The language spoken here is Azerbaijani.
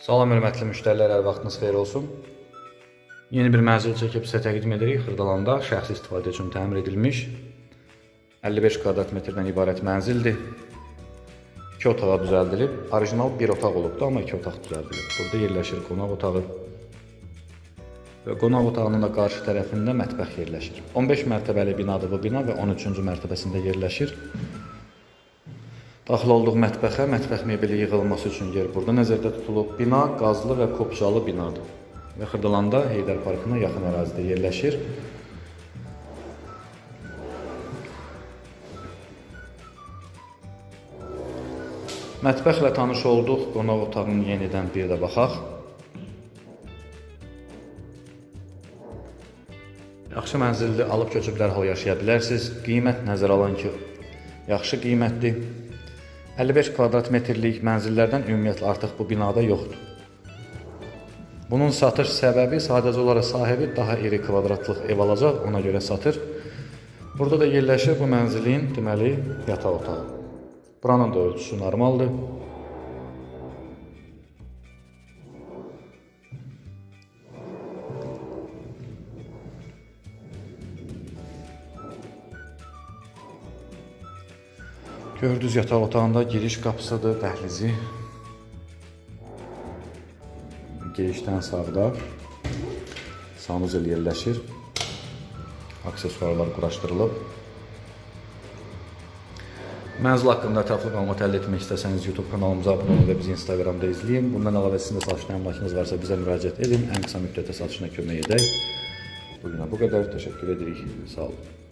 Salam hörmətli müştərilər, hər vaxtınız xeyir olsun. Yeni bir mənzil çəkib sizə təqdim edirik. Xırdalanda şəxsi istifadə üçün təmir edilmiş 55 kvadrat metrdən ibarət mənzildir. 2 otağa düzəldilib. Orijinal bir otaq olubdu, amma 2 otaq düzəldilib. Burada yerləşir qonaq otağı. Və qonaq otağının da qarşı tərəfində mətbəx yerləşir. 15 mərtəbəli binadır bu bina və 13-cü mərtəbəsində yerləşir. Daxil olduğu mətbəxə mətbəx mebeli yığılması üçün yer burada nəzərdə tutulub. Bina qazlı və kopçalı binadır. Və Xırdalanda Heydər Parkına yaxın ərazidə yerləşir. Mətbəxlə tanış olduq. Qonaq otağının yenidən bir də baxaq. Yaxşı mənzildir, alıb köçüb dərhal yaşaya bilərsiniz. Qiymət nəzərə alan ki, yaxşı qiymətdir. 55 kvadrat metrlik mənzillərdən ümumiyyətlə artıq bu binada yoxdur. Bunun satış səbəbi sadəcə olaraq sahibi daha iri kvadratlıq ev alacaq, ona görə satır. Burada da yerləşir bu mənzilin deməli yataq otağı. Buranın da ölçüsü normaldır. Gördüz yataq otağında giriş qapısıdır, dəhlizi. Girişdən sağda sanuzel yerləşir. Aksesuarlar quraşdırılıb. Mənzil haqqında ətraflı məlumat əldə etmək istəsəniz YouTube kanalımıza abunə olun və bizi Instagramda izləyin. Bundan əlavə sizin də satışdan əmlakınız varsa bizə müraciət edin. Ən qısa müddətdə satışına kömək edək. Bugünə bu qədər. Təşəkkür edirik. Sağ olun.